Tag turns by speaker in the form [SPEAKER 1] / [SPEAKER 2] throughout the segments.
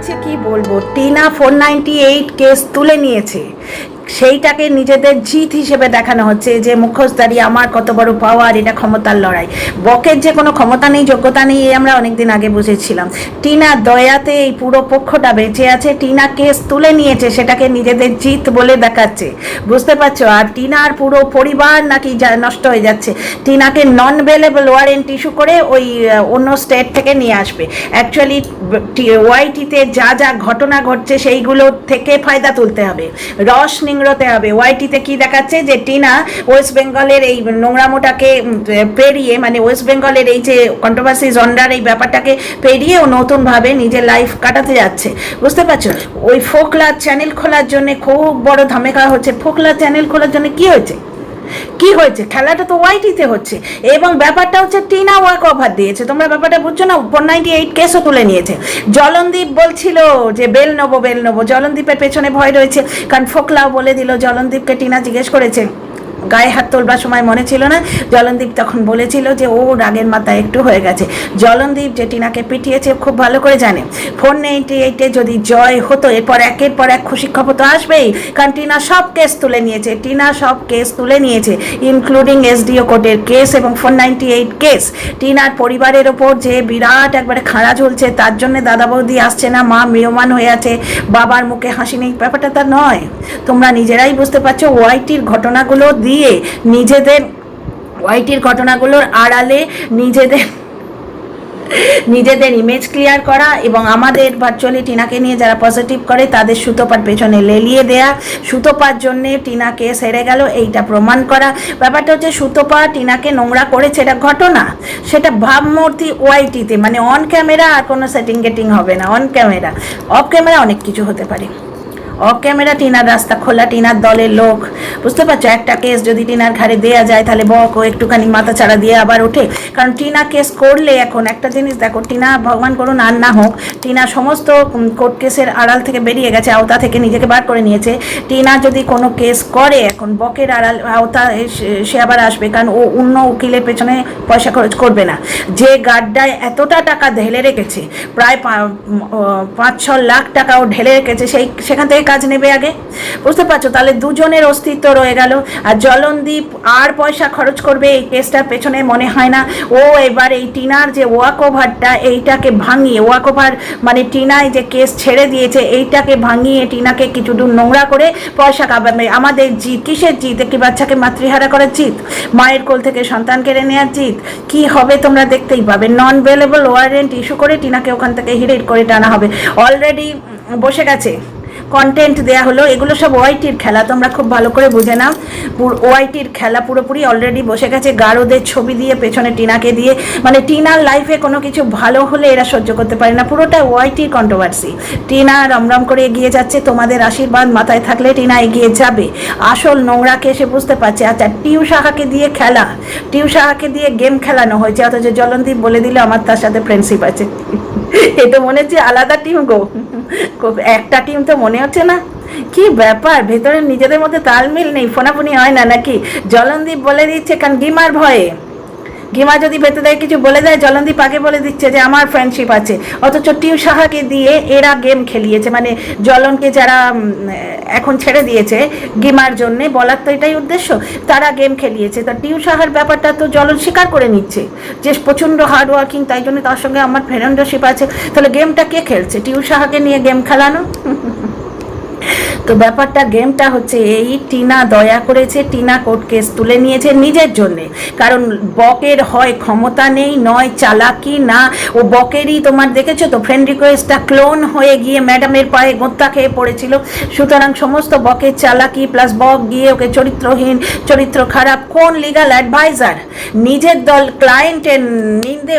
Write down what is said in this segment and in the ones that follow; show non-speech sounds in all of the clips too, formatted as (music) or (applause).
[SPEAKER 1] হচ্ছে কি বলব? Tina four ninety eight case তুলে নিয়েছে। সেইটাকে নিজেদের জিত হিসেবে দেখানো হচ্ছে যে মুখোশধারী আমার কত বড় পাওয়ার এটা ক্ষমতার লড়াই। বকের যে কোনো ক্ষমতা নেই, যোগ্যতা নেই, এই আমরা অনেকদিন আগে বুঝেছিলাম। টিনা দয়াতে এই পুরো পক্ষটা বেঁচে আছে, টিনা কেস তুলে নিয়েছে, সেটাকে নিজেদের জিত বলে দেখাচ্ছে। বুঝতে পারছ? আর টিনার পুরো পরিবার নাকি নষ্ট হয়ে যাচ্ছে। টিনাকে নন ভেলেবল ওয়ারেন্ট ইস্যু করে ওই অন্য স্টেট থেকে নিয়ে আসবে। অ্যাকচুয়ালি ওয়াইটিতে যা যা ঘটনা ঘটছে, সেইগুলো থেকে ফায়দা তুলতে হবে। রস নিংড়তে হবে। ওয়াইটিতে কি দেখাচ্ছে যে টিনা ওয়েস্ট বেঙ্গলের এই নোংরামোটাকে পেরিয়ে মানে ওয়েস্ট বেঙ্গলের এই যে কন্ট্রোভার্সি জন্ডার এই ব্যাপারটাকে পেরিয়ে ও নতুনভাবে নিজের লাইফ কাটাতে যাচ্ছে। বুঝতে পারছ? ওই ফোকলা চ্যানেল খোলার জন্য খুব বড় ধামেকা হচ্ছে। ফোকলা চ্যানেল খোলার জন্য কি হয়েছে? কি হয়েছে? খেলাটা তো ওয়াইটিতে হচ্ছে। এবং ব্যাপারটা হচ্ছে টিনা ওয়াক অফার দিয়েছে। তোমরা ব্যাপারটা বুঝছ না? ফোর নাইনটি এইট কেসও তুলে নিয়েছে। জলনদীপ বলছিল যে, বেল নেব বেল নেব। জলনদীপের পেছনে ভয় রয়েছে। কারণ ফোকলাও বলে দিল, জলনদীপকে টিনা জিজ্ঞেস করেছে। গায়ে হাত তোলবার সময় মনে ছিল না। জলনদীপ তখন বলেছিল যে, ও রাগের মাথায় একটু হয়ে গেছে। জলনদীপ যে টিনাকে পিটিয়েছে খুব ভালো করে জানে। ফোর নাইনটি এইটে যদি জয় হতো, এরপর একের পর এক খুশি খবর তো আসবেই, কারণ টিনা সব কেস তুলে নিয়েছে, টিনা সব কেস তুলে নিয়েছে ইনক্লুডিং এসডিও কোর্টের কেস এবং ফোর নাইনটি এইট কেস। টিনার পরিবারের ওপর যে বিরাট একবারে খাড়া ঝুলছে, তার জন্য দাদা বৌদি আসছে না, মা মেয়মান হয়ে আছে, বাবার মুখে হাসি নেই। ব্যাপারটা তা নয়। তোমরা নিজেরাই বুঝতে পারছ, ওয়াইটির ঘটনাগুলো দিয়ে নিজেদের ওয়াইটির ঘটনাগুলোর আড়ালে নিজেদের নিজেদের ইমেজ ক্লিয়ার করা এবং আমাদের ভার্চুয়ালি টিনাকে নিয়ে যারা পজিটিভ করে, তাদের সুতোপার পেছনে লেলিয়ে দেয়া। সুতোপার জন্যে টিনাকে সেরে গেল, এইটা প্রমাণ করা। ব্যাপারটা হচ্ছে সুতোপা টিনাকে নোংরা করেছে, এটা ঘটনা। সেটা ভাবমূর্তি ওয়াইটিতে মানে অন ক্যামেরা আর কোনো সেটিং গেটিং হবে না অন ক্যামেরা অফ ক্যামেরা অনেক কিছু হতে পারে। অফ ক্যামেরা টিনার রাস্তা, খোলা টিনার দলের লোক। বুঝতে পারছ? একটা কেস যদি টিনার ঘাড়ে দেয়া যায়, তাহলে বক ও একটুখানি মাথা চাড়া দিয়ে আবার ওঠে। কারণ টিনা কেস করলে এখন, একটা জিনিস দেখো, টিনা ভগবান করুন আর না হোক, টিনা সমস্ত কোর্ট কেসের আড়াল থেকে বেরিয়ে গেছে, আওতা থেকে নিজেকে বার করে নিয়েছে। টিনা যদি কোনো কেস করে, এখন বকের আড়াল আওতা সে- আবার আসবে, কারণ ও অন্য উকিলের পেছনে পয়সা খরচ করবে না। যে গাড্ডায় এতটা টাকা ঢেলে রেখেছে, প্রায় পাঁচ ছ লাখ টাকা ও ঢেলে রেখেছে, সেই, সেখান থেকে কাজ নেবে আগে? বুঝতে পারছ? তাহলে দুজনের অস্তিত্ব রয়ে গেল। আর জলনদীপ আর পয়সা খরচ করবে, এই কেসটার পেছনে মনে হয় না। ও এবার এই টিনার যে ওয়াক ওভারটা এইটাকে ভাঙিয়ে ওয়াক ওভার মানে টিনায় যে কেস ছেড়ে দিয়েছে, এইটাকে ভাঙিয়ে টিনাকে কিছু দূর নোংরা করে পয়সা কামাবে। আমাদের জিত কিসের জিত একটি বাচ্চাকে মাতৃহারা করার জিত মায়ের কোল থেকে সন্তান কেড়ে নেওয়ার জিত কি হবে তোমরা দেখতেই পাবে। নন ভেলেবল ওয়ারেন্ট ইস্যু করে টিনাকে ওখান থেকে হিরেট করে টানা হবে। অলরেডি বসে গেছে। কন্টেন্ট দেয়া হলো, এগুলো সব ওয়াইটির খেলা, তোমরা খুব ভালো করে বুঝে নাও। ওয়াইটির খেলা পুরোপুরি অলরেডি বসে গেছে, গারোদের ছবি দিয়ে, পেছনে টিনাকে দিয়ে। মানে টিনার লাইফে কোনো কিছু ভালো হলে এরা সহ্য করতে পারে না, পুরোটা ওয়াইটির কন্ট্রোভার্সি টিনা রমরম করে এগিয়ে যাচ্ছে, তোমাদের আশীর্বাদ মাথায় থাকলে টিনা এগিয়ে যাবে। আসল নোংরাকে এসে বুঝতে পারছে আচ্ছা টিউ সাহাকে দিয়ে খেলা, টিউ সাহাকে দিয়ে গেম খেলানো হয়েছে, অথচ জলনদীপ বলে দিলে, আমার তার সাথে ফ্রেন্ডশিপ আছে। (laughs) এ তো মনে হচ্ছে আলাদা টিম গো। একটা টিম তো মনে হচ্ছে না। কি ব্যাপার? ভেতরে নিজেদের মধ্যে তালমিল নেই, ফোনাফুনি হয় না নাকি? জলনদীপ বলে দিচ্ছে কারণ গিমার ভয়ে। গিমা যদি ভেতরে থেকে কিছু বলে দেয় জলনদীপ আগে বলে দিচ্ছে যে আমার ফ্রেন্ডশিপ আছে। অথচ টিউ সাহাকে দিয়ে এরা গেম খেলিয়েছে। মানে জলনকে যারা এখন ছেড়ে দিয়েছে গিমার জন্যে, বলার তো এটাই উদ্দেশ্য, তারা গেম খেলিয়েছে। তা টিউ সাহার ব্যাপারটা তো জলন স্বীকার করে নিচ্ছে, যে প্রচণ্ড হার্ড ওয়ার্কিং তাই জন্য তার সঙ্গে আমার ফ্রেন্ডশিপ আছে। তাহলে গেমটা কে খেলছে? টিউ সাহাকে নিয়ে গেম খেলানো? (laughs) তো ব্যাপারটা গেমটা হচ্ছে এই টিনা দয়া করেছে টিনা কোর্ট কেস তুলে নিয়েছে নিজের জন্যে। কারণ বকের হয় ক্ষমতা নেই, নয় চালাকি না। ও বকেরই তোমার দেখেছ তো ফ্রেন্ড রিকোয়েস্টটা ক্লোন হয়ে গিয়ে ম্যাডামের পায়ে গোত্তা খেয়ে পড়েছিল। সুতরাং সমস্ত বকের চালাকি প্লাস বক গিয়ে ওকে চরিত্রহীন, চরিত্র খারাপ, কোন লিগাল অ্যাডভাইজার নিজের দল ক্লায়েন্টের নিন্দে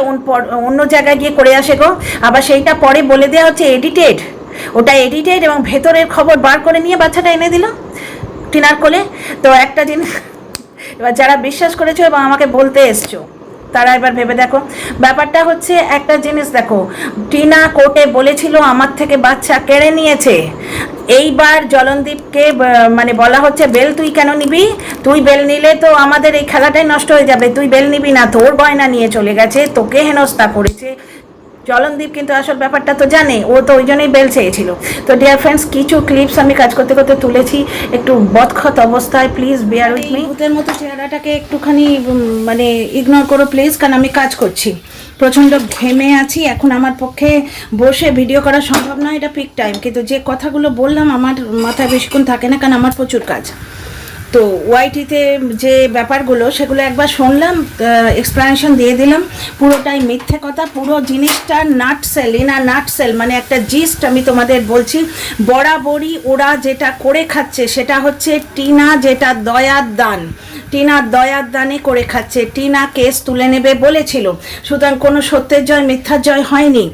[SPEAKER 1] অন্য জায়গায় গিয়ে করে আসে গো। আবার সেইটা পরে বলে দেওয়া হচ্ছে এডিটেড ওটা এডিটেড এবং ভেতরের খবর বার করে নিয়ে বাচ্চাটা এনে দিল। টিনার কোলে। তো একটা জিনিস এবার যারা বিশ্বাস করেছ এবং আমাকে বলতে এসছো, তারা এবার ভেবে দেখো। ব্যাপারটা হচ্ছে একটা জিনিস দেখো, টিনা কোর্টে বলেছিল আমার থেকে বাচ্চা কেড়ে নিয়েছে। এইবার জলনদীপকে মানে বলা হচ্ছে, বেল তুই কেন নিবি? তুই বেল নিলে তো আমাদের এই খেলাটাই নষ্ট হয়ে যাবে। তুই বেল নিবি না, তোর গয়না নিয়ে চলে গেছে, তোকে হেনস্থা করেছে। জলনদীপ কিন্তু আসল ব্যাপারটা তো জানে, ও তো ওই জন্যই বেল চেয়েছিল। তো ডিয়ার ফ্রেন্ডস কিছু ক্লিপস আমি কাজ করতে করতে তুলেছি, একটু বদখত অবস্থায় প্লিজ বিয়ার উইথ মি ভূতের মতো চেহারাটাকে একটুখানি মানে ইগনোর করো প্লিজ কারণ আমি কাজ করছি। প্রচণ্ড ঘেমে আছি, এখন আমার পক্ষে বসে ভিডিও করা সম্ভব নয়, এটা পিক টাইম কিন্তু যে কথাগুলো বললাম, আমার মাথায় বেশিক্ষণ থাকে না, কারণ আমার প্রচুর কাজ। তো ওয়াইটিতে যে ব্যাপারগুলো, সেগুলো একবার শুনলাম এক্সপ্লানেশন দিয়ে দিলাম। পুরোটাই মিথ্যে কথা, পুরো জিনিসটা নাট সেল ইনা নাট সেল মানে একটা জিস্ট আমি তোমাদের বলছি। বরাবরই ওরা যেটা করে খাচ্ছে, সেটা হচ্ছে টিনা যেটা দয়ার দান। টিনার দয়ার দানে করে খাচ্ছে, টিনা কেস তুলে নেবে বলেছিল। সুতরাং কোনো সত্যের জয়, মিথ্যার জয় হয়নি।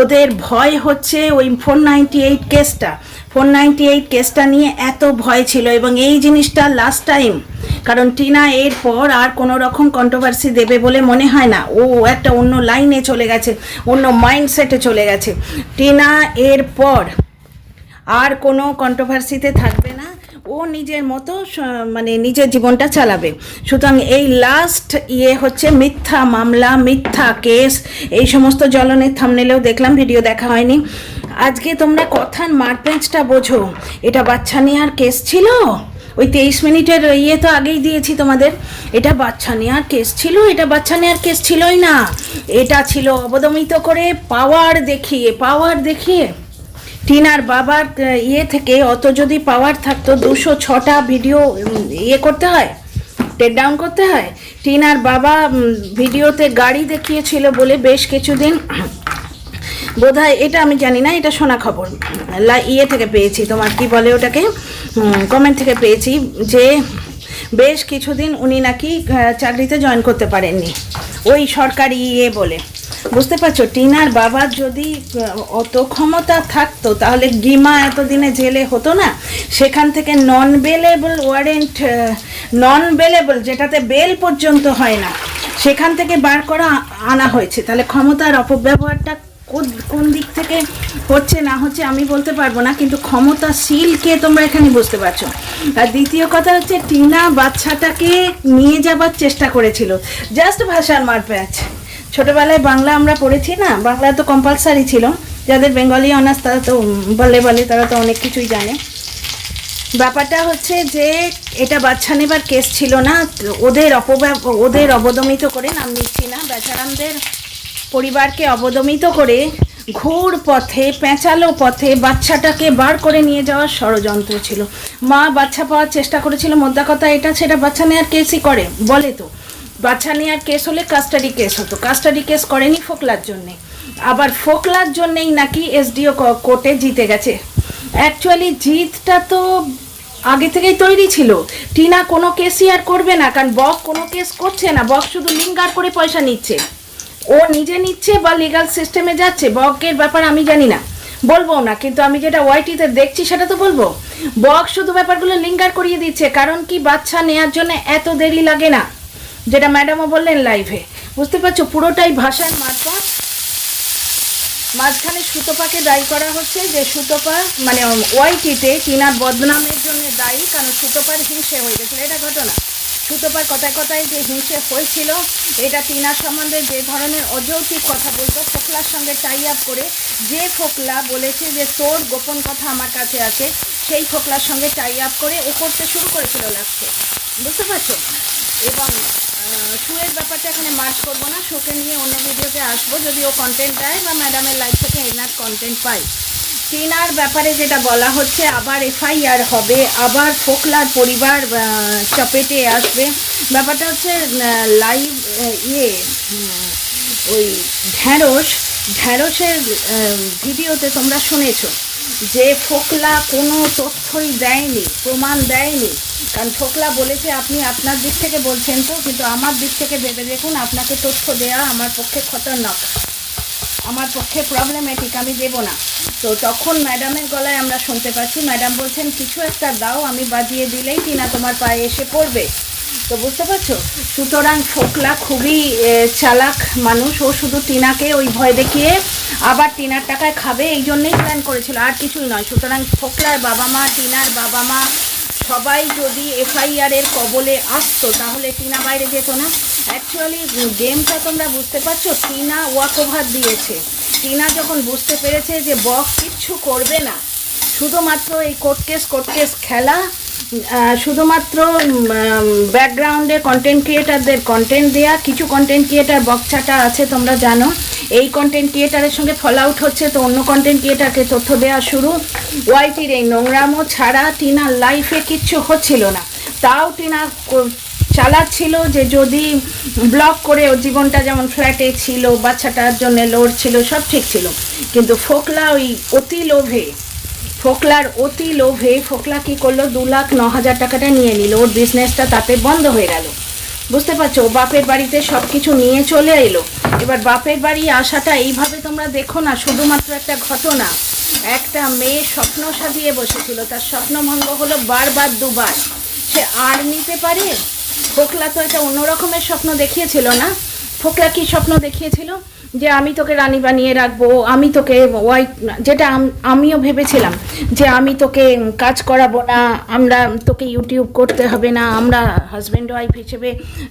[SPEAKER 1] ওদের ভয় হচ্ছে ওই ফোর নাইনটি এইট কেসটা ফোর নাইনটি এইট কেসটা নিয়ে এত ভয় ছিল এবং এই জিনিসটা লাস্ট টাইম কারণ টিনা এর পর আর কোনো রকম কন্ট্রোভার্সি দেবে বলে মনে হয় না। ও একটা অন্য লাইনে চলে গেছে, অন্য মাইন্ডসেটে চলে গেছে। টিনা এর পর আর কোনো কন্ট্রোভার্সিতে থাকবে না। ও নিজের মতো মানে নিজের জীবনটা চালাবে। সুতরাং এই লাস্ট ইয়ে হচ্ছে মিথ্যা মামলা, মিথ্যা কেস এই সমস্ত জ্বলনের থামনেলেও দেখলাম ভিডিও দেখা হয়নি। আজকে তোমরা কথার মারপেঞ্চটা বোঝো। এটা বাচ্চা নেওয়ার কেস ছিল? ওই তেইশ মিনিটের ইয়ে তো আগেই দিয়েছি তোমাদের। এটা বাচ্চা নেওয়ার কেস ছিল? এটা বাচ্চা নেওয়ার কেস ছিলই না। এটা ছিল অবদমিত করে পাওয়ার দেখিয়ে পাওয়ার দেখিয়ে। টিনার বাবার ইয়ে থেকে অত যদি পাওয়ার থাকতো, দুশো ছটা ভিডিও ইয়ে করতে হয় টেক ডাউন করতে হয়। টিনার বাবা ভিডিওতে গাড়ি দেখিয়েছিল বলে বেশ কিছুদিন বোধহয় এটা আমি জানি না, এটা শোনা খবর। ইয়ে থেকে পেয়েছি, তোমার কি বলে ওটাকে? কমেন্ট থেকে পেয়েছি যে বেশ কিছুদিন উনি নাকি চাকরিতে জয়েন করতে পারেননি। ওই সরকারি ইয়ে বলে। বুঝতে পারছ? টিনার বাবার যদি অত ক্ষমতা থাকতো, তাহলে গিমা এতদিনে জেলে হতো না? সেখান থেকে non bailable warrant non bailable যেটাতে বেল পর্যন্ত হয় না, সেখান থেকে বার করা আনা হয়েছে। তাহলে ক্ষমতার অপব্যবহারটা কোন- দিক থেকে হচ্ছে না হচ্ছে আমি বলতে পারব না, কিন্তু ক্ষমতাশীলকে তোমরা এখানে বুঝতে পারছ। আর দ্বিতীয় কথা হচ্ছে টিনা বাচ্চাটাকে নিয়ে যাবার চেষ্টা করেছিল। জাস্ট ভাষার মারপ্যাচ। ছোটোবেলায় বাংলা আমরা পড়েছি না, বাংলা তো কম্পালসারি ছিল। যাদের বেঙ্গলি অনার্স তারা তো বলে বলে, তারা তো অনেক কিছুই জানে। ব্যাপারটা হচ্ছে যে এটা বাচ্চা নেবার কেস ছিল না ওদের অপব্যব, ওদের অবদমিত করে নাম নিচ্ছি না। বেচারামদের পরিবারকে অবদমিত করে ঘোর পথে, পেঁচালো পথে বাচ্চাটাকে বার করে নিয়ে যাওয়ার ষড়যন্ত্র ছিল। মা বাচ্চা পাওয়ার চেষ্টা করেছিল, মোদ্দা কথা এটা, সেটা বাচ্চা নেওয়ার কেসই করে, বলে তো। বাচ্চা নেওয়ার কেস হলে কাস্টাডি কেস হতো। কাস্টাডি কেস করেনি ফোকলার জন্যে। আবার ফোকলার জন্যেই নাকি এসডিও কোর্টে জিতে গেছে। অ্যাকচুয়ালি জিতটা তো আগে থেকেই তৈরি ছিল। টিনা কোনো কেসই আর করবে না, কারণ বক কোনো কেস করছে না। বক শুধু লিঙ্গার করে পয়সা নিচ্ছে। ও নিজে নিচ্ছে বা লিগাল সিস্টেমে যাচ্ছে? বকের ব্যাপার আমি জানি না। বলব না, কিন্তু আমি যেটা ওয়াইটিতে দেখছি সেটা তো বলব। বক শুধু ব্যাপারগুলো লিঙ্গার করিয়ে দিচ্ছে, কারণ কি বাচ্চা নেয়ার জন্য এত দেরি লাগে না? যেটা ম্যাডামও বললেন লাইভে বুঝতে পারছ? পুরোটাই ভাষার মারফত। মাঝখানে সুতোপাকে দায়ী করা হচ্ছে যে সুতোপা মানে ওয়াইটিতে টিনার বদনামের জন্য দায়ী, কারণ সুতোপার হিংসে হয়ে গেছিল। এটা ঘটনা। সুতোপার কথায় কথায় যে হিংসে হয়েছিল, এটা টিনার সম্বন্ধে যে ধরনের অযৌক্তিক কথা বলতো ফোকলার সঙ্গে টাই আপ করে যে ফোকলা বলেছে যে তোর গোপন কথা আমার কাছে আছে, সেই ফোকলার সঙ্গে টাই আপ করে ও করতে শুরু করেছিল লাস্টে বুঝতে পারছ? এবং শুয়ের ব্যাপারটা এখানে মার্চ করব না শোকে নিয়ে অন্য ভিডিওতে আসব, যদি ও কন্টেন্ট দেয় বা ম্যাডামের লাইফ থেকে এনার কন্টেন্ট পাই টিনার ব্যাপারে যেটা বলা হচ্ছে, আবার এফআইআর হবে, আবার ফোকলার পরিবার চপেটে আসবে। ব্যাপারটা হচ্ছে লাইভ ইয়ে ওই ঢ্যাঁড়স, ঢ্যাঁড়সের ভিডিওতে তোমরা শুনেছো যে ফোকলা কোনো তথ্যই দেয়নি, প্রমাণ দেয়নি। কারণ ফোকলা বলেছে, আপনি আপনার দিক থেকে বলছেন তো, কিন্তু আমার দিক থেকে ভেবে দেখুন, আপনাকে তথ্য দেওয়া আমার পক্ষে খতরনাক। আমার পক্ষে প্রবলেমেটিক আমি দেব না। তো তখন ম্যাডামের গলায় আমরা শুনতে পাচ্ছি ম্যাডাম বলছেন, কিছু একটা দাও, আমি বাজিয়ে দিলেই টিনা তোমার পায়ে এসে পড়বে। তো বুঝতে পারছ? সুতরাং ফোকলা খুবই চালাক মানুষ। ও শুধু টিনাকে ওই ভয় দেখিয়ে আবার টিনার টাকায় খাবে, এই জন্যেই প্ল্যান করেছিল। আর কিছুই নয়, সুতরাং ফোকলার বাবা মা টিনার বাবা মা সবাই যদি এফআইআর এর কবলে আসতো, তাহলে টিনা বাইরে যেত না। অ্যাকচুয়ালি গেমটা তোমরা বুঝতে পারছ, টিনা ওভার দিয়েছে। টিনা যখন বুঝতে পেরেছে যে বক্স কিচ্ছু করবে না, শুধুমাত্র এই কোর্ট কেস কোর্ট কেস খেলা শুধুমাত্র ব্যাকগ্রাউন্ডে কন্টেন্ট ক্রিয়েটারদের কন্টেন্ট দেয়া, কিছু কন্টেন্ট ক্রিয়েটার বকচাটা আছে, তোমরা জানো। এই কন্টেন্ট ক্রিয়েটারের সঙ্গে ফল আউট হচ্ছে, তো অন্য কন্টেন্ট ক্রিয়েটারকে তথ্য দেওয়া শুরু। ওয়াইটির এই নোংরামো ছাড়া টিনার লাইফে কিচ্ছু হচ্ছিল না। তাও টিনা কো- চালাচ্ছিল যে যদি ব্লক করে ওর জীবনটা যেমন ফ্ল্যাটে ছিল, বাচ্চাটার জন্য লোড ছিল, সব ঠিক ছিল। কিন্তু ফোকলা ওই অতি লোভে, ফোকলার অতি লোভে ফোকলা কি করল? দু লাখ ন হাজার টাকাটা নিয়ে নিল। ওর বিজনেসটা তাতে বন্ধ হয়ে গেল। বুঝতে পারছ? বাপের বাড়িতে সব কিছু নিয়ে চলে এলো। এবার বাপের বাড়ি আসাটা এইভাবে তোমরা দেখো না, শুধুমাত্র একটা ঘটনা। একটা মেয়ে স্বপ্ন সাজিয়ে বসেছিল। তার স্বপ্ন ভঙ্গ হলো বারবার দুবার। সে আর নিতে পারে? ফোকলা তো এটা অন্য রকমের স্বপ্ন দেখিয়েছিল না? ফোকলা কি স্বপ্ন দেখিয়েছিল? যে আমি তোকে রানী বানিয়ে রাখব, আমি তোকে ওয়াইফ যেটা আমিও ভেবেছিলাম যে আমি তোকে কাজ করাবো না, আমরা তোকে ইউটিউব করতে হবে না, আমরা হাজব্যান্ড ওয়াইফ হিসেবে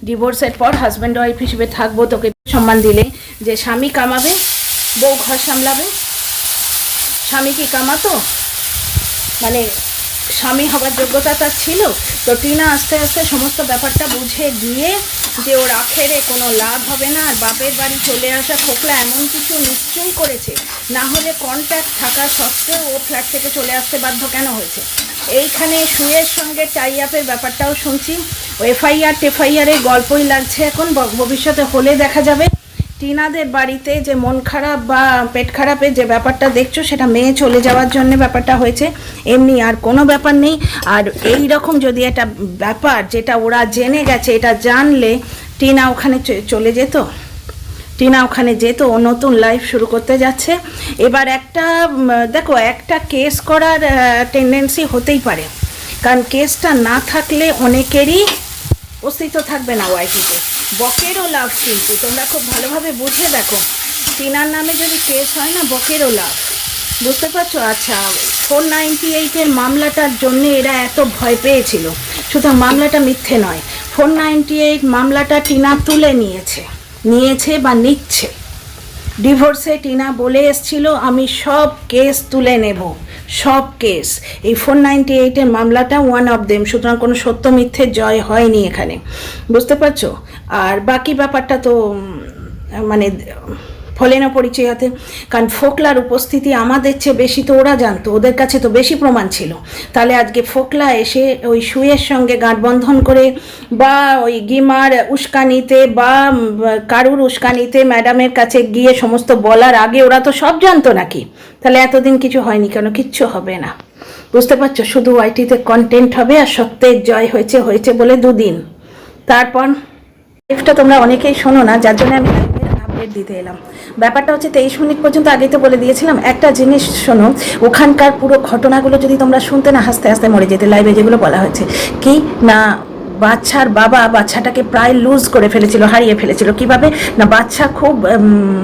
[SPEAKER 1] ডিভোর্সের পর হাজব্যান্ড ওয়াইফ হিসেবে থাকব, তোকে সম্মান দিলে যে স্বামী কামাবে, বউ ঘর সামলাবে। স্বামী কি কামাতো? মানে স্বামী হবার যোগ্যতা তার ছিল। তো টিনা আস্তে আস্তে সমস্ত ব্যাপারটা বুঝে গিয়ে যে ওর আখেরে কোনো লাভ হবে না, আর বাপের বাড়ি চলে আসা খোকলা এমন কিছু নিশ্চয়ই করেছে, না হলে কন্ট্যাক্ট থাকা সত্ত্বেও ও ফ্ল্যাট থেকে চলে আসতে বাধ্য কেন হয়েছে? এইখানে সুয়ের সঙ্গে টাই আপের ব্যাপারটাও শুনছি। এফআইআর টেফআইআরের গল্পই লাগছে এখন ভবিষ্যতে হলে দেখা যাবে। টিনাদের বাড়িতে যে মন খারাপ বা পেট খারাপের যে ব্যাপারটা দেখছ, সেটা মেয়ে চলে যাওয়ার জন্য ব্যাপারটা হয়েছে। এমনি আর কোনো ব্যাপার নেই। আর এই রকম যদি একটা ব্যাপার যেটা ওরা জেনে গেছে, এটা জানলে টিনা ওখানে চলে যেত। টিনা ওখানে যেত নতুন লাইফ শুরু করতে যাচ্ছে। এবার একটা দেখো, একটা কেস করার টেন্ডেন্সি হতেই পারে। কারণ কেসটা না থাকলে অনেকেরই অস্তিত্ব থাকবে না ওয়াইটিতে বকেরও লাভ কিন্তু তোমরা খুব ভালোভাবে বুঝে দেখো। টিনার নামে যদি কেস হয় না, বকেরও লাভ। বুঝতে পারছ? আচ্ছা ফোর নাইনটি এইটের মামলাটার জন্য এরা এত ভয় পেয়েছিল। শুধু মামলাটা মিথ্যে নয় ফোর নাইনটি এইট মামলাটা টিনা তুলে নিয়েছে। নিয়েছে বা নিচ্ছে। ডিভোর্সে টিনা বলে এসছিল, আমি সব কেস তুলে নেব। সব কেস। এই ফোর নাইনটি এইটের মামলাটা ওয়ান অফ দেম সুতরাং কোনো সত্য মিথ্যে জয় হয়নি এখানে। বুঝতে পারছ? আর বাকি ব্যাপারটা তো মানে ফলে না পরিচয় হতে। কারণ ফোকলার উপস্থিতি আমাদের চেয়ে বেশি তো ওরা জানতো, ওদের কাছে তো বেশি প্রমাণ ছিল। তাহলে আজকে ফোকলা এসে ওই সুয়ের সঙ্গে গাঁটবন্ধন করে বা ওই গিমার উস্কানিতে বা কারুর উস্কানিতে ম্যাডামের কাছে গিয়ে সমস্ত বলার আগে ওরা তো সব জানতো নাকি। তাহলে এতদিন কিছু হয়নি কেন? কিচ্ছু হবে না। বুঝতে পারছ? শুধু ওয়াইটিতে কন্টেন্ট হবে আর সত্যের জয় হয়েছে হয়েছে বলে দুদিন। তারপর লাইফটা তোমরা অনেকেই শোনো না, যার জন্য আমি আপডেট দিতে এলাম। ব্যাপারটা হচ্ছে তেইশ মিনিট পর্যন্ত আগেই তো বলে দিয়েছিলাম, একটা জিনিস শোনো, ওখানকার পুরো ঘটনাগুলো যদি তোমরা শুনতে না, হাসতে হাসতে মরে যেতে লাইভে যেগুলো বলা হয়েছে, কি না বাচ্চার বাবা বাচ্চাটাকে প্রায় লুজ করে ফেলেছিল, হারিয়ে ফেলেছিল, কীভাবে? না বাচ্চা খুব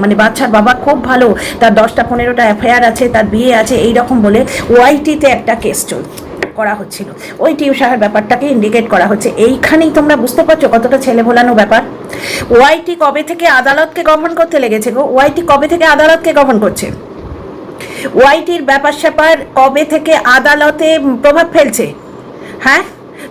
[SPEAKER 1] মানে বাচ্চার বাবা খুব ভালো, তার দশটা পনেরোটা এফআইআর আছে, তার বিয়ে আছে এই রকম বলে ওয়াইটিতে একটা কেস চল, করা হচ্ছিল। ওই টিউশনের ব্যাপারটাকে ইন্ডিকেট করা হচ্ছে, এইখানেই তোমরা বুঝতে পারছ কতটা ছেলে ভোলানো ব্যাপার? ওয়াইটি কবে থেকে আদালতকে গঠন করতে লেগেছে গো? ওয়াইটি কবে থেকে আদালতকে গঠন করছে? ওয়াইটির ব্যাপার স্যাপার কবে থেকে আদালতে প্রভাব ফেলছে? হ্যাঁ?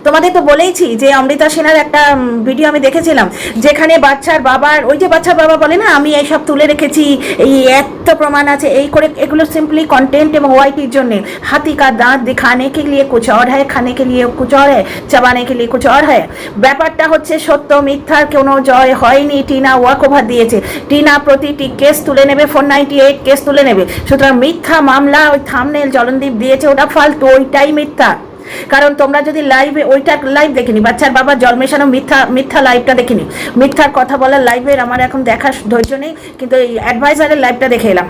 [SPEAKER 1] তোমাদের তো বলেইছি যে অমৃতা সেনার একটা ভিডিও আমি দেখেছিলাম, যেখানে বাচ্চার বাবার, ওই যে বাচ্চার বাবা বলে না, আমি এইসব তুলে রেখেছি, এই এত প্রমাণ আছে, এই করে, এগুলো সিম্পলি কন্টেন্ট এবং ওয়াইটির জন্যে। হাতি কা দাঁত দেখানে কে লিয়ে কুচ অর হয় খানে কে লিয়ে কুচ অর হয় চাবানে কে লিয়ে কুচ অর হয় ব্যাপারটা হচ্ছে সত্য মিথ্যার কোনো জয় হয়নি, টিনা ওয়াকোভার দিয়েছে। টিনা প্রতিটি কেস তুলে নেবে ফোর নাইনটি এইট কেস তুলে নেবে। সুতরাং মিথ্যা মামলা ওই থামনেল জলনদীপ দিয়েছে, ওটা ফালতু, ওইটাই মিথ্যা। কারণ তোমরা যদি লাইভে ওইটা লাইভ দেখিনি, বাচ্চার বাবা জল মেশানো মিথ্যা মিথ্যা লাইভটা দেখিনি। মিথ্যার কথা বলার লাইভের আমার এখন দেখার ধৈর্য নেই, কিন্তু এই অ্যাডভাইজারের লাইভটা দেখে এলাম।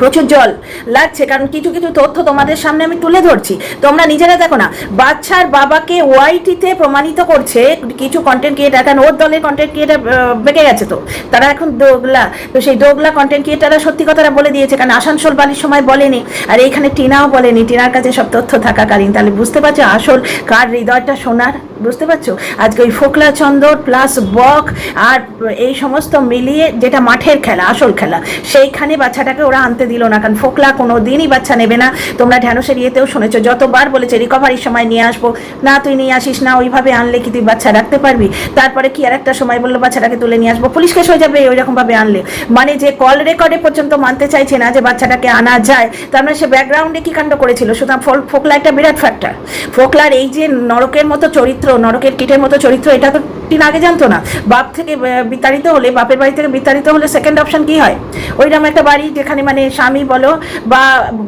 [SPEAKER 1] প্রচুর জল লাগছে, কারণ কিছু কিছু তথ্য তোমাদের সামনে আমি তুলে ধরছি। তোমরা নিজেরা দেখো না বাচ্চার বাবাকে ওয়াইটিতে প্রমাণিত করছে, কিছু কন্টেন্ট ক্রিয়েটার কারণ ওর দলের কন্টেন্ট ক্রিয়েটার বেঁকে গেছে তো। তারা এখন দোগলা, তো সেই দোগলা কন্টেন্ট ক্রিয়েটাররা সত্যি কথাটা বলে দিয়েছে, কারণ আসানসোল বাড়ির সময় বলেনি, আর এইখানে টিনাও বলেনি। টিনার কাছে সব তথ্য থাকাকালীন, তাহলে বুঝতে পারছ আসল কার হৃদয়টা শোনার বুঝতে পারছ? আজকে ওই ফোকলা চন্দর প্লাস বক আর এই সমস্ত মিলিয়ে যেটা মাঠের খেলা, আসল খেলা, সেইখানে বাচ্চাটাকে ওরা আনতে দিল না, কারণ ফোকলা কোনো দিনই বাচ্চা নেবে না। তোমরা ঢ্যাঁড়সের ইয়েতেও শুনেছ, যতবার বলেছে রিকভারির সময় নিয়ে আসব। না, তুই নিয়ে আসিস না, ওইভাবে আনলে কি তুই বাচ্চা রাখতে পারবি? তারপরে কি আর একটা সময় বলল, বাচ্চাটাকে তুলে নিয়ে আসব। পুলিশ কেস হয়ে যাবে ওই রকমভাবে আনলে। মানে যে কল রেকর্ডে পর্যন্ত মানতে চাইছে না যে বাচ্চাটাকে আনা যায়, তার মানে সে ব্যাকগ্রাউন্ডে কি কাণ্ড করেছিল? সুতরাং ফোকলা একটা বিরাট ফ্যাক্টর ফোকলার এই যে নরকের মতো চরিত্র, নরকের কীটের মতো চরিত্র, এটা তো টিন আগে জানতো না। বাপ থেকে বিতাড়িত হলে, বাপের বাড়ি থেকে বিতাড়িত হলে সেকেন্ড অপশন কি হয়? ওইরকম একটা বাড়ি যেখানে মানে স্বামী বলো বা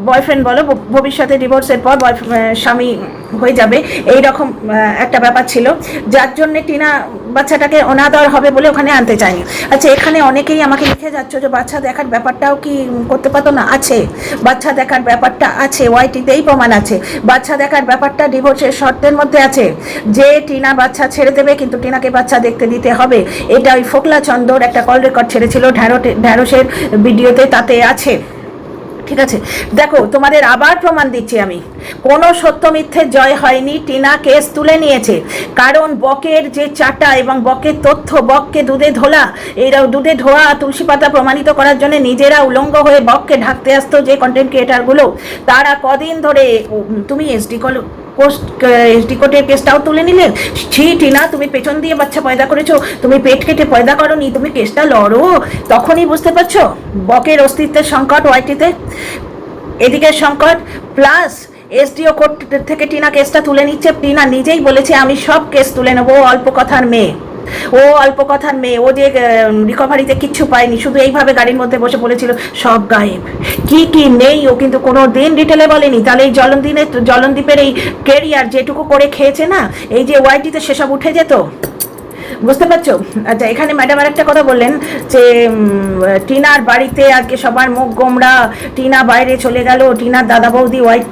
[SPEAKER 1] বয়ফ্রেন্ড বলো ভবিষ্যতে ডিভোর্সের পর বয় স্বামী হয়ে যাবে। এই রকম একটা ব্যাপার ছিল। যার জন্য টিনা বাচ্চাটাকে অনাদর হবে বলে ওখানে আনতে চায়নি। আচ্ছা এখানে অনেকেই আমাকে লিখে যাচ্ছ যে, বাচ্চা দেখার ব্যাপারটাও কি করতে পারতো না? আছে। বাচ্চা দেখার ব্যাপারটা আছে। ওয়াইটিতেই প্রমাণ আছে। বাচ্চা দেখার ব্যাপারটা ডিভোর্সের শর্তের মধ্যে আছে। যে টিনা বাচ্চা ছেড়ে দেবে, কিন্তু টিনাকে বাচ্চা দেখতে দিতে হবে। এটা ওই ফোকলা চন্দর একটা কল রেকর্ড ছেড়েছিল ঢ্যাঁড়সের ভিডিওতে তাতে আছে। ঠিক আছে? দেখো, তোমাদের আবার প্রমাণ দিচ্ছি আমি। কোনো সত্য মিথ্যে জয় হয়নি, টিনা কেস তুলে নিয়েছে। কারণ বকের যে চাটা এবং বকের তথ্য, বককে দুধে ধোলা এইরা দুধে ধোয়া, তুলসী পাতা প্রমাণিত করার জন্য নিজেরা উলঙ্গ হয়ে বককে ঢাকতে আসতো যে কন্টেন্ট ক্রিয়েটারগুলো তারা কদিন ধরে তুমি এসডি কল পোস্ট এসডি কোর্টের কেসটাও তুলে নিলেন ছি টিনা তুমি পেছন দিয়ে বাচ্চা পয়দা করেছ। তুমি পেট কেটে পয়দা করো নি তুমি কেসটা লড়ো। তখনই বুঝতে পারছ? বকের অস্তিত্বের সংকট ওয়াইটিতে। এদিকে সংকট প্লাস এসডিও কোর্ট থেকে টিনা কেসটা তুলে নিচ্ছে। টিনা নিজেই বলেছে, আমি সব কেস তুলে নেব, অল্প কথার মেয়ে। ও অল্প কথার মেয়ে, ও যে রিকভারিতে কিচ্ছু পায়নি, শুধু এইভাবে গাড়ির মধ্যে বসে পড়েছিল সব গায়েব। কি কি নেই? ও কিন্তু কোনো দিন ডিটেলে বলেনি। তাহলে এই জলনদ্বীপের জলনদ্বীপের এই কেরিয়ার যেটুকু করে খেয়েছে না, এই যে ওয়াইটিতে সেসব উঠে যেত? বুঝতে পারছ? আচ্ছা এখানে ম্যাডাম আর একটা কথা বললেন যে টিনার বাড়িতে আজকে সবার মুখ গোমরা, টিনা বাইরে চলে গেল, টিনার দাদা বৌদি হোয়াইট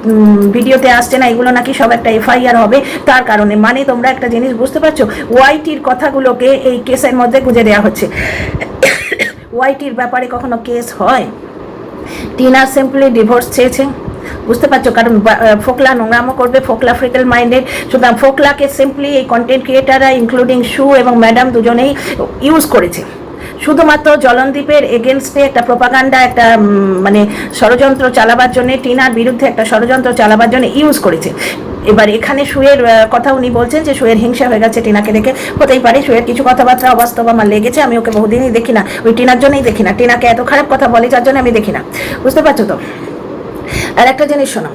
[SPEAKER 1] ভিডিওতে আসছে না, এগুলো নাকি সব একটা এফআইআর হবে, তার কারণে। মানে তোমরা একটা জিনিস বুঝতে পারছ? ওয়াইটির কথাগুলোকে এই কেসের মধ্যে গুঁজে দেওয়া হচ্ছে। (coughs) ওয়াইটির ব্যাপারে কখনো কেস হয়? টিনা সিম্পলি ডিভোর্স চেয়েছে। বুঝতে পারছ? কারণ ফোকলা নোংরামো করবে ফোকলা ফ্রিকেল মাইন্ডেড। সুতরাং ফোকলাকে সিম্পলি এই কন্টেন্ট ক্রিয়েটাররা ইনক্লুডিং শু এবং ম্যাডাম দুজনেই ইউজ করেছে। শুধুমাত্র জলনদ্বীপের এগেনস্টে একটা প্রপাগান্ডা একটা মানে ষড়যন্ত্র চালাবার জন্য টিনার বিরুদ্ধে একটা ষড়যন্ত্র চালাবার জন্য ইউজ করেছে। এবার এখানে আহ, কথা উনি বলছেন যে শুয়ের হিংসা হয়ে গেছে টিনাকে দেখে। হতেই পারে শুয়ের কিছু কথাবার্তা অবাস্তব আমার লেগেছে আমি ওকে বহুদিনই দেখি না। ওই টিনার জন্যই দেখি না। টিনাকে এত খারাপ কথা বলে যার জন্য আমি দেখি না। বুঝতে পারছ তো? আর একটা জিনিস শোনো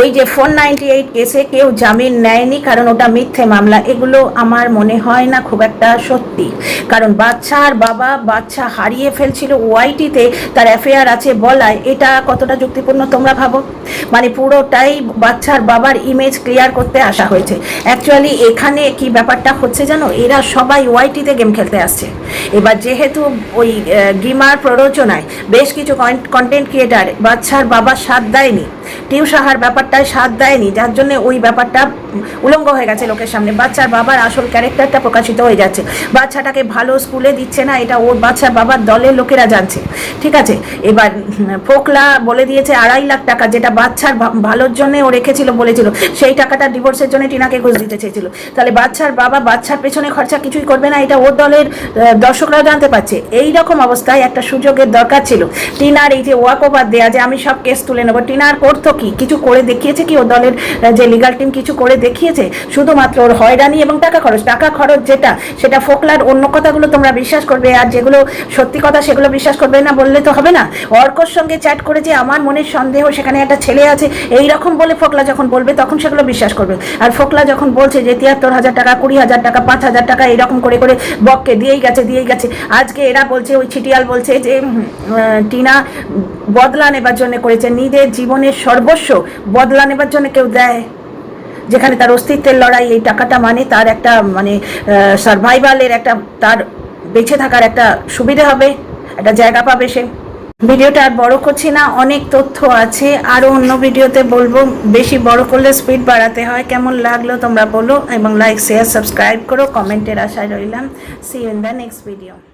[SPEAKER 1] ওই যে ফোর নাইনটি এইট কেসে কেউ জামিন নেয়নি, কারণ ওটা মিথ্যে মামলা। এগুলো আমার মনে হয় না খুব একটা সত্যি। কারণ বাচ্চার বাবা বাচ্চা হারিয়ে ফেলছিল ওয়াইটিতে, তার অ্যাফেয়ার আছে বলায় এটা কতটা যুক্তিপূর্ণ তোমরা ভাবো? মানে পুরোটাই বাচ্চার বাবার ইমেজ ক্লিয়ার করতে আসা হয়েছে। অ্যাকচুয়ালি এখানে কি ব্যাপারটা হচ্ছে জানো? এরা সবাই ওয়াইটিতে গেম খেলতে আসছে। এবার যেহেতু ওই গিমার প্ররোচনায় বেশ কিছু কন্টেন্ট ক্রিয়েটার বাচ্চার বাবা সাথ দেয়নি টিউ সাহার ব্যাপারটায় সাথ দেয়নি, যার জন্য ওই ব্যাপারটা উলঙ্গ হয়ে গেছে লোকের সামনে। বাচ্চার বাবার আসল ক্যারেক্টারটা প্রকাশিত হয়ে যাচ্ছে। বাচ্চাটাকে ভালো স্কুলে দিচ্ছে না, এটা ওর বাচ্চার বাবার দলের লোকেরা জানছে। ঠিক আছে? এবার ফোকলা বলে দিয়েছে আড়াই লাখ টাকা, যেটা বাচ্চার ভালোর জন্য ও রেখেছিল বলেছিল। সেই টাকাটা ডিভোর্সের জন্য টিনাকে ঘুষ দিতে চেয়েছিল। তাহলে বাচ্চার বাবা বাচ্চার পেছনে খরচা কিছুই করবে না, এটা ওর দলের দর্শকরাও জানতে পারছে। এই রকম অবস্থায় একটা সুযোগের দরকার ছিল। টিনার এই যে ওয়াক ওভার দেয়া যে আমি সব কেস তুলে নেব, টিনার করতো কি? কিছু করে দেখিয়েছে কি, ওর দলের যে লিগাল টিম কিছু করে দেখিয়েছে, শুধুমাত্র ওর হয়রানি এবং টাকা খরচ টাকা খরচ যেটা, সেটা ফোকলার অন্য কথাগুলো তোমরা বিশ্বাস করবে, আর যেগুলো সত্যি কথা সেগুলো বিশ্বাস করবে না বললে তো হবে না। অর্কর সঙ্গে চ্যাট করে যে আমার মনের সন্দেহ, সেখানে একটা ছেলে আছে, এই রকম বলে ফোকলা যখন বলবে, তখন সেগুলো বিশ্বাস করবে। আর ফোকলা যখন বলছে যে তিয়াত্তর হাজার টাকা, কুড়ি হাজার টাকা, পাঁচ হাজার টাকা, এরকম করে করে বককে দিয়েই গেছে দিয়েই গেছে। আজকে এরা বলছে, ওই ছিটিয়াল বলছে যে টিনা বদলা নেবার জন্য করেছে। নিজের জীবনের সর্বস্ব বদলা নেবার জন্য কেউ দেয়। যেখানে তার অস্তিত্বের লড়াই, এই টাকাটা মানে তার একটা মানে সার্ভাইভালের একটা, তার বেঁচে থাকার একটা সুবিধা হবে, একটা জায়গা পাবে সে। ভিডিওটা আর বড় করছি না, অনেক তথ্য আছে। আরও অন্য ভিডিওতে বলব, বেশি বড় করলে স্পিড বাড়াতে হয়। কেমন লাগল তোমরা বলো, এবং লাইক শেয়ার সাবস্ক্রাইব করো। কমেন্টের আশায় রইলাম। See in the next video